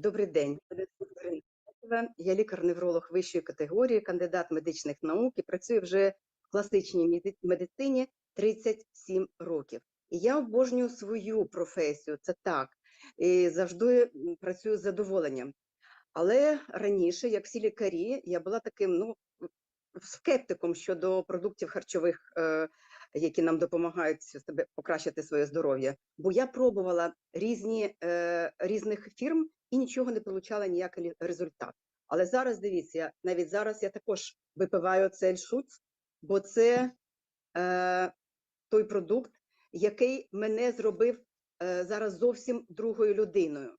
Добрий день. Я лікар-невролог вищої категорії, кандидат медичних наук і працюю вже в класичній медицині 37 років. І я обожнюю свою професію, це так. І завжди працюю з задоволенням. Але раніше, як всі лікарі, я була таким ну, скептиком щодо продуктів харчових, е, які нам допомагають себе покращити своє здоров'я. Бо я пробувала різні е, різних фірм і нічого не отримала ніякий результат. Але зараз дивіться, навіть зараз я також випиваю цей шуц, бо це е, той продукт, який мене зробив е, зараз зовсім другою людиною.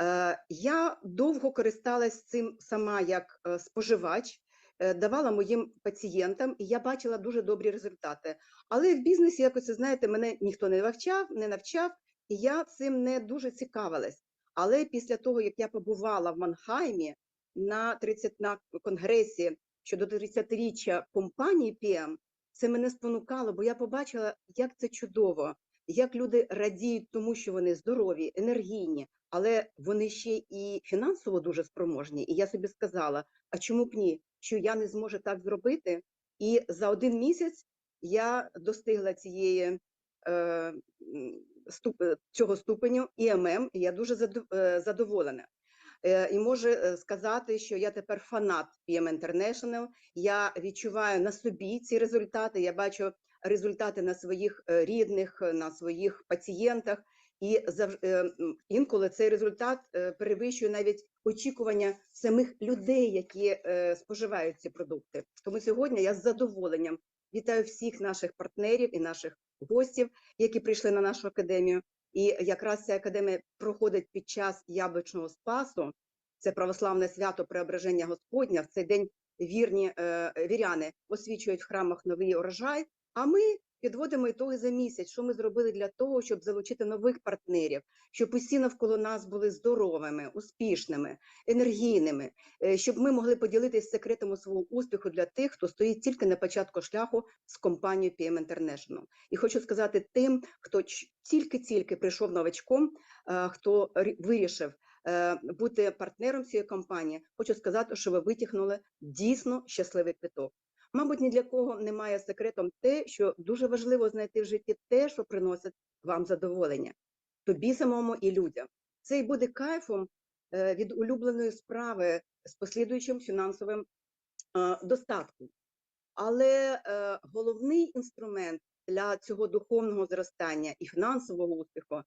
Е, Я довго користалась цим сама як е, споживач, е, давала моїм пацієнтам, і я бачила дуже добрі результати. Але в бізнесі якось, знаєте, мене ніхто не навчав, не навчав, і я цим не дуже цікавилась. Але після того, як я побувала в Манхаймі на 30 на конгресі щодо 30-річчя компанії PM, це мене спонукало, бо я побачила, як це чудово, як люди радіють тому, що вони здорові, енергійні, але вони ще і фінансово дуже спроможні. І я собі сказала: а чому б ні? Що я не зможу так зробити? І за один місяць я достигла цієї е, цього ступеню ІММ, і я дуже е, задоволена. Е, І можу е, сказати, що я тепер фанат PM International. Я відчуваю на собі ці результати. Я бачу результати на своїх е, рідних, е, на своїх пацієнтах. І е, інколи цей результат е, перевищує навіть очікування самих людей, які е, споживають ці продукти. Тому сьогодні я з задоволенням вітаю всіх наших партнерів і наших гостів, які прийшли на нашу академію. І якраз ця академія проходить під час яблучного спасу. Це православне свято Преображення Господня. В цей день вірні е, віряни освічують в храмах новий урожай. А ми підводимо ітоги за місяць, що ми зробили для того, щоб залучити нових партнерів, щоб усі навколо нас були здоровими, успішними, енергійними, е, щоб ми могли поділитися секретами свого успіху для тих, хто стоїть тільки на початку шляху з компанією PM International. І хочу сказати тим, хто тільки-тільки прийшов новачком, е, хто рі- вирішив е, бути партнером цієї компанії, хочу сказати, що ви витягнули дійсно щасливий квиток. Мабуть, ні для кого немає секретом те, що дуже важливо знайти в житті те, що приносить вам задоволення, тобі самому і людям. Це і буде кайфом е, від улюбленої справи з послідуючим фінансовим е, достатком. Але е, головний інструмент для цього духовного зростання і фінансового успіху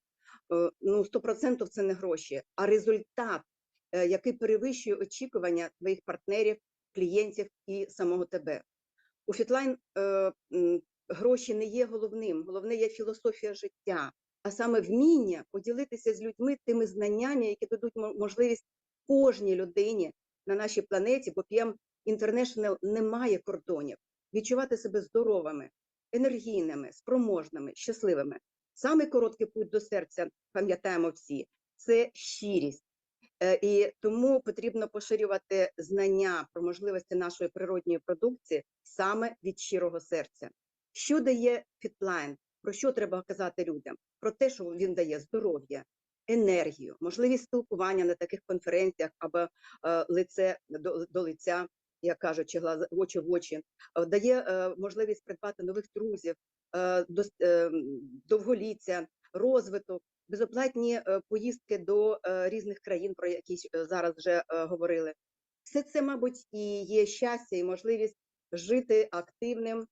ну 100% це не гроші, а результат, який перевищує очікування твоїх партнерів, клієнтів і самого тебе. У Фітлайн е, гроші не є головним, головне є філософія життя, а саме вміння поділитися з людьми тими знаннями, які дадуть можливість кожній людині на нашій планеті, бо PM International не має кордонів, відчувати себе здоровими, енергійними, спроможними, щасливими. Саме короткий путь до серця, пам'ятаємо всі, це щирість. Е, І тому потрібно поширювати знання про можливості нашої природньої продукції саме від щирого серця. Що дає Фітлайн? Про що треба казати людям? Про те, що він дає здоров'я, енергію, можливість спілкування на таких конференціях або е, лице до, до лиця, як кажуть, чи глаз, очі в очі, Е, дає можливість придбати нових друзів, е, дос- е, довголіття, розвиток, безоплатні е, поїздки до е, різних країн, про які е, зараз вже говорили. Все це, мабуть, і є щастя і можливість жити активним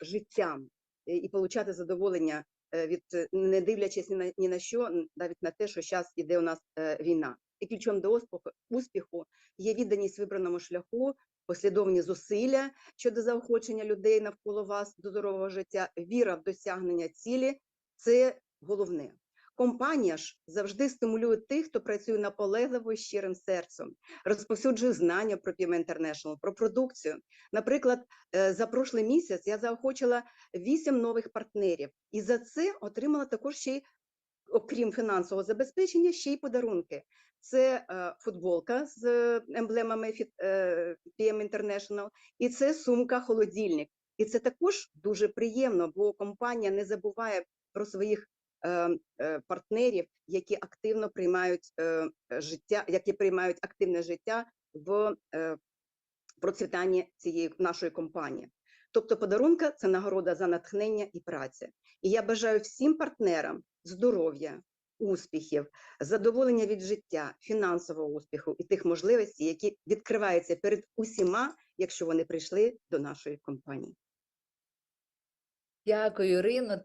життям і, получати задоволення від не дивлячись ні на ні на що, навіть на те, що зараз іде у нас війна. І ключом до успіху є відданість вибраному шляху, послідовні зусилля щодо заохочення людей навколо вас до здорового життя, віра в досягнення цілі це головне. Компанія ж завжди стимулює тих, хто працює наполегливо і щирим серцем, розповсюджує знання про PM International, про продукцію. Наприклад, е, за прошлий місяць я заохочила вісім нових партнерів, і за це отримала також ще й, окрім фінансового забезпечення, ще й подарунки. Це е, футболка з емблемами е, PM International, і це сумка-холодильник. І це також дуже приємно, бо компанія не забуває про своїх партнерів, які активно приймають е, життя, які приймають активне життя в е, процвітанні цієї нашої компанії. Тобто, подарунка це нагорода за натхнення і праця. І я бажаю всім партнерам здоров'я, успіхів, задоволення від життя, фінансового успіху і тих можливостей, які відкриваються перед усіма, якщо вони прийшли до нашої компанії. Дякую, Ірино.